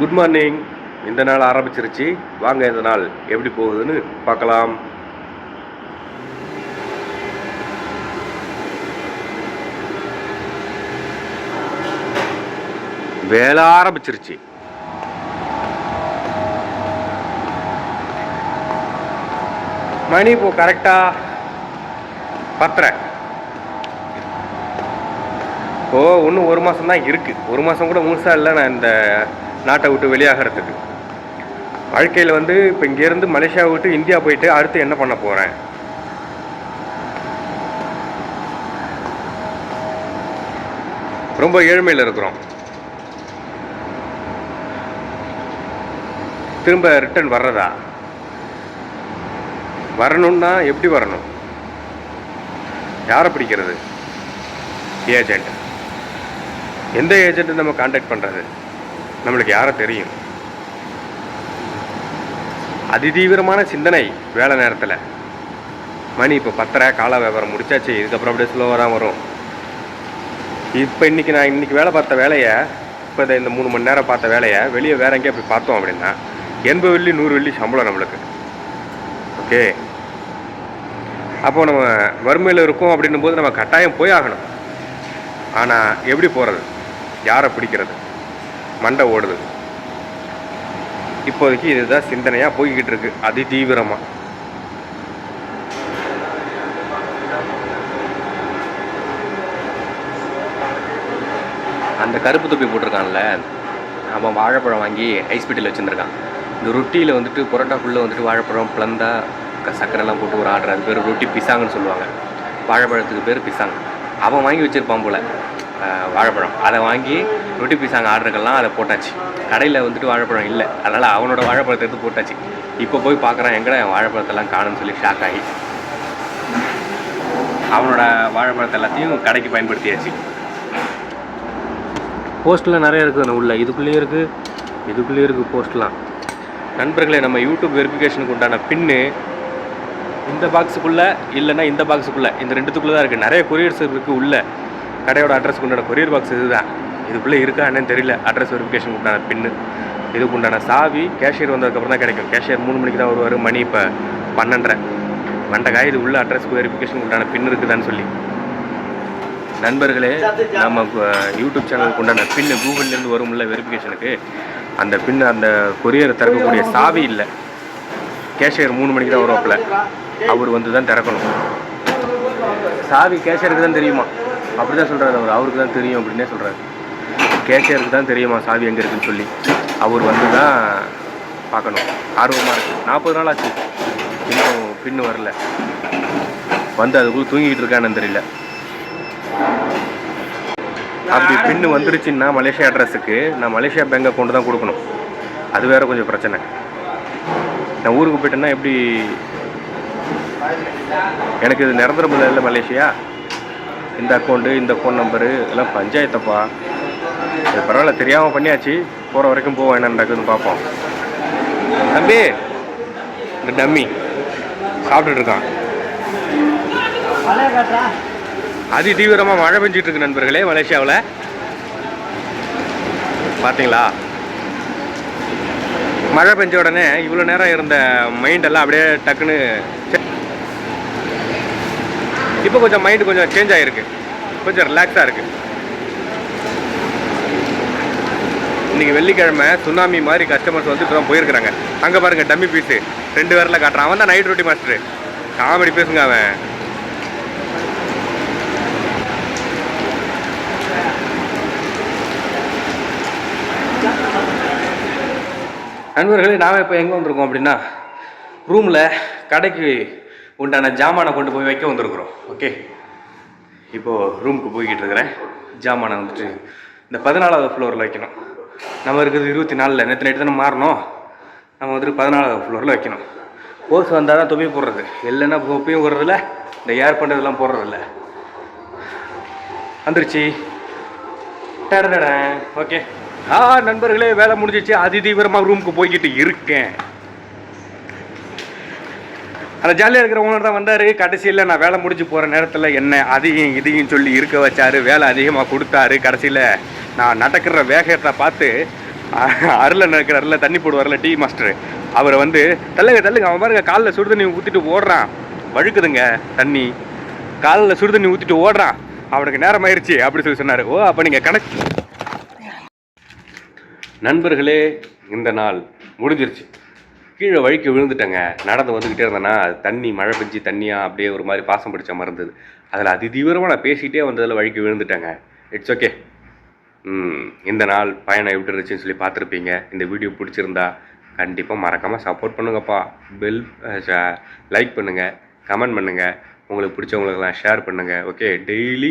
Good morning இந்த நாள் ஆரம்பிச்சிருச்சு. வாங்க இந்த நாள் எப்படி போகுதுன்னு பார்க்கலாம். வேலை ஆரம்பிச்சிருச்சு. மணி இப்போ கரெக்டா பத்தரை. ஓ இன்னும் ஒரு மாதம் தான் இருக்குது ஒரு மாதம் கூட முழுசாக இல்லை நான் இந்த நாட்டை விட்டு வெளியாகிறதுக்கு. வாழ்க்கையில் வந்து இப்போ இங்கேருந்து மலேசியா விட்டு இந்தியா போயிட்டு அடுத்து என்ன பண்ண போகிறேன் ரொம்ப ஏழ்மையில் இருக்கிறோம். திரும்ப ரிட்டர்ன் வர்றதா? வரணும்னா எப்படி வரணும்? யாரை பிடிக்கிறது? ஏஜென்ட் எந்த ஏஜென்ட் நம்ம காண்டாக்ட் பண்ணுறது நம்மளுக்கு யாரை தெரியும்? அதிதீவிரமான சிந்தனை வேலை நேரத்தில். மணி இப்போ பத்தரை கால வியாபாரம் முடிச்சாச்சு இதுக்கப்புறம் அப்படியே ஸ்லோவாக தான் வரும். இப்போ இன்னைக்கு நான் இன்னைக்கு வேலை பார்த்த வேலையை இப்போ இந்த மூணு மணி நேரம் பார்த்த வேலையை வெளியே வேற எங்கேயா போய் பார்த்தோம் அப்படின்னா எண்பது வெள்ளி நூறு வெள்ளி சம்பளம் நம்மளுக்கு. ஓகே? அப்போ நம்ம வறுமையில் இருக்கோம் அப்படின்னும் போது நம்ம கட்டாயம் போய் ஆகணும். ஆனால் எப்படி போகிறது யாரை பிடிக்கிறது? மண்டை ஓடுது. இப்போதைக்கு இதுதான் சிந்தனையாக போய்கிட்டு இருக்கு. அதி தீவிரமாக அந்த கருப்பு தொப்பி போட்டிருக்கான்ல அவன் வாழைப்பழம் வாங்கி ஐஸ்பீட்டில் வச்சுருந்துருக்கான். இந்த ரொட்டியில் வந்துட்டு புரோட்டாக்குள்ளே வந்துட்டு வாழைப்பழம் பிளந்தா க- சர்க்கரைலாம் போட்டு ஒரு ஆர்டர் அது பேர் ரொட்டி பிசாங்கன்னு சொல்லுவாங்க. வாழைப்பழத்துக்கு பேர் பிசாங் அவன் வாங்கி வச்சுருப்பான் போல் வாழைப்பழம். அதை வாங்கி ரொட்டி பிசாங்க ஆர்டருக்கெல்லாம் அதை போட்டாச்சு. கடையில் வந்துட்டு வாழைப்பழம் இல்லை. அதனால் அவனோட வாழைப்பழத்தை எடுத்து போட்டாச்சு. இப்போ போய் பார்க்குறான் எங்கடா என் வாழைப்பழத்தெல்லாம் காணும்னு சொல்லி ஷாக் ஆகி. அவனோட வாழைப்பழத்தை எல்லாத்தையும் கடைக்கு பயன்படுத்தியாச்சு. போஸ்ட்லாம் நிறைய இருக்குது அந்த உள்ள இதுக்குள்ளேயே இருக்குது இதுக்குள்ளேயே இருக்குது போஸ்ட்லாம் நண்பர்களே நம்ம யூடியூப் வெரிஃபிகேஷனுக்கு உண்டான பின்னு இந்த பாக்ஸுக்குள்ளே இல்லைன்னா இந்த பாக்ஸுக்குள்ளே இந்த ரெண்டுத்துக்குள்ளே தான் இருக்குது நிறைய கொரியர்ஸ் இருக்குது உள்ள. கடையோட அட்ரஸ்க்கு உண்டான கொரியர் பாக்ஸ் இதுதான். இதுக்குள்ளே இருக்கா என்னன்னு தெரியல. அட்ரஸ் வெரிஃபிகேஷன் உண்டான பின்னு இதுக்கு உண்டான சாவி கேஷியர் வந்ததுக்கப்புறம் தான் கிடைக்கும். கேஷியர் மூணு மணிக்கு தான் வருவார். மணி இப்போ பன்னெண்டரை. மண்டகாய் இது உள்ள அட்ரஸ்க்கு வெரிஃபிகேஷன் உண்டான பின் இருக்குதான்னு சொல்லி. நண்பர்களே நம்ம யூடியூப் சேனலுக்கு உண்டான பின்னு கூகுள்லேருந்து வரும்ல வெரிஃபிகேஷனுக்கு அந்த பின் அந்த கொரியரை திறக்கக்கூடிய சாவி இல்லை. கேஷியர் மூணு மணிக்கு தான் வருவாப்பில். அவர் வந்து தான் திறக்கணும். சாவி கேஷியருக்கு தான் தெரியுமா? அப்படி தான் சொல்கிறாரு அவர். அவருக்கு தான் தெரியும் அப்படின்னே சொல்கிறாரு கேட்கறதுக்கு தான் தெரியுமா சாவி எங்கே இருக்குன்னு சொல்லி. அவர் வந்து தான் பார்க்கணும். ஆர்வமாக இருக்குது நாற்பது நாள் ஆச்சு. இன்னும் பின்னு வரல. வந்து அதுக்குள்ளே தூங்கிட்டு இருக்கான்னு தெரியல. அப்படி பின்னு வந்துருச்சுன்னா மலேசியா அட்ரஸுக்கு நான் மலேசியா பேங்க் அக்கௌண்ட் தான் கொடுக்கணும். அது வேற கொஞ்சம் பிரச்சனை. நான் ஊருக்கு போயிட்டேன்னா எப்படி? எனக்கு இது நிரந்தரம் இல்லை மலேசியா. இந்த அக்கௌண்ட்டு இந்த ஃபோன் நம்பரு இதெல்லாம் பஞ்சாயத்தப்பா. இது பரவாயில்ல தெரியாமல் பண்ணியாச்சு. போகிற வரைக்கும் போவோம் என்ன நடக்குதுன்னு பார்ப்போம். தம்பி இந்த டம்மி சாப்பிட்டுட்டு இருக்கான். அதி தீவிரமாக மழை பெஞ்சிட்டு இருக்கு நண்பர்களே மலேசியாவில். பார்த்தீங்களா மழை பெஞ்ச உடனே இவ்வளோ நேரம் இருந்த மைண்டெல்லாம் அப்படியே டக்குன்னு இப்போ கொஞ்சம் மைண்டு கொஞ்சம் சேஞ்ச் ஆகிருக்கு கொஞ்சம் ரிலாக்ஸாக இருக்குது இன்றைக்கி வெள்ளிக்கிழமை சுனாமி மாதிரி கஸ்டமர்ஸ் வந்து இப்போ தான் போயிருக்கிறாங்க. அங்கே பாருங்க டம்மி பீஸு ரெண்டு பேரில் காட்டுறான். அவன் தான் நைட் ரொட்டி மாஸ்டரு காமெடி பேசுங்க அவன். நண்பர்களே நாம் இப்போ எங்கே வந்திருக்கோம் அப்படின்னா ரூமில் கடைக்கு உண்டான ஜாமானை கொண்டு போய் வைக்க வந்திருக்கிறோம். ஓகே இப்போது ரூமுக்கு போய்கிட்டு இருக்கிறேன். ஜாமானை வந்துட்டு இந்த பதினாலாவது ஃப்ளோரில் வைக்கணும். நம்ம இருக்கிறது இருபத்தி நாலில். நேற்று நைட்டு தானே மாறணும். நம்ம வந்துட்டு பதினாலாவது ஃப்ளோரில் வைக்கணும். ஓஸ் வந்தால் தான் தொப்பி போடுறது. இல்லைன்னா தொப்பியும் போடுறதில்ல இந்த ஏர் பண்ணுறதுலாம் போடுறதில்ல. வந்துருச்சு. டடடடேன். ஓகே. ஆ நண்பர்களே வேலை முடிஞ்சிச்சு. அதி தீவிரமாக ரூமுக்கு போய்கிட்டு இருக்கேன். அந்த ஜாலியாக இருக்கிற ஓனர் தான் வந்தார். கடைசியில் நான் வேலை முடிச்சு போகிற நேரத்தில் என்ன அதையும் இதையும் சொல்லி இருக்க வச்சாரு. வேலை அதிகமாக கொடுத்தாரு. கடைசியில் நான் நடக்கிற வேகத்தை பார்த்து அருளில் நடக்கிற அருளில் தண்ணி போடுவார்ல டீ மாஸ்டர் அவரை வந்து தள்ளுங்க தள்ளுங்க அவன் பாருங்க காலில் சுடு தண்ணி ஊற்றிட்டு ஓடுறான். வழுக்குதுங்க தண்ணி. காலில் சுடு தண்ணி ஊற்றிட்டு ஓடுறான். அவனுக்கு நேரம் அப்படி சொல்லி சொன்னார். ஓ அப்போ நீங்கள் கணக்கு நண்பர்களே இந்த நாள் முடிஞ்சிருச்சு. கீழே வழிக்கு விழுந்துட்டேங்க. நடந்து வந்துக்கிட்டே இருந்தேன்னா அது தண்ணி மழை பெஞ்சு தண்ணியாக அப்படியே ஒரு மாதிரி பாசம் பிடிச்ச மாதிரி இருந்தது. அதில் அதி தீவிரமாக நான் பேசிகிட்டே வந்ததில் வழிக்கு விழுந்துட்டேங்க. இட்ஸ் ஓகே ம், இந்த நாள் பயணம் எப்படி இருந்துச்சுன்னு சொல்லி பார்த்துருப்பீங்க. இந்த வீடியோ பிடிச்சிருந்தா கண்டிப்பாக மறக்காமல் சப்போர்ட் பண்ணுங்கப்பா. பெல் லைக் பண்ணுங்கள் கமெண்ட் பண்ணுங்கள் உங்களுக்கு பிடிச்சவங்களுக்கெல்லாம் ஷேர் பண்ணுங்கள் ஓகே டெய்லி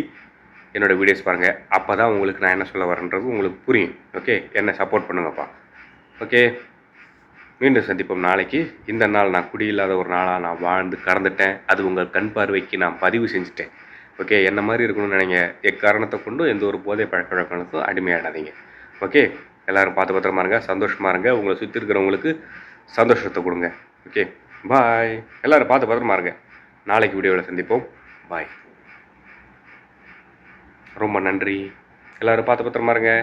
என்னோடய வீடியோஸ் பாருங்கள் அப்போ தான் உங்களுக்கு நான் என்ன சொல்ல வரேன்றது உங்களுக்கு புரியும் ஓகே என்னை சப்போர்ட் பண்ணுங்கப்பா ஓகே மீண்டும் சந்திப்போம் நாளைக்கு. இந்த நாள் நான் குடியில்லாத ஒரு நாளாக நான் வாழ்ந்து கறந்துட்டேன். அது உங்கள் கண் பார்வைக்கு நான் பதிவு செஞ்சுட்டேன். ஓகே என்ன மாதிரி இருக்கணும்னு நினைங்க எக்காரணத்தை கொண்டும் எந்த ஒரு போதை பழக்க வழக்கங்களுக்கும் அடிமையாடாதீங்க. ஓகே எல்லோரும் பார்த்து பத்திரமா இருங்க சந்தோஷமாக இருங்க. உங்களை சுற்றி இருக்கிறவங்களுக்கு சந்தோஷத்தை கொடுங்க. Okay bye. எல்லோரும் பார்த்து பத்திரமா இருங்க. நாளைக்கு வீடியோவில் சந்திப்போம். பாய். ரொம்ப நன்றி. எல்லோரும் பார்த்து பத்திரமா இருங்க.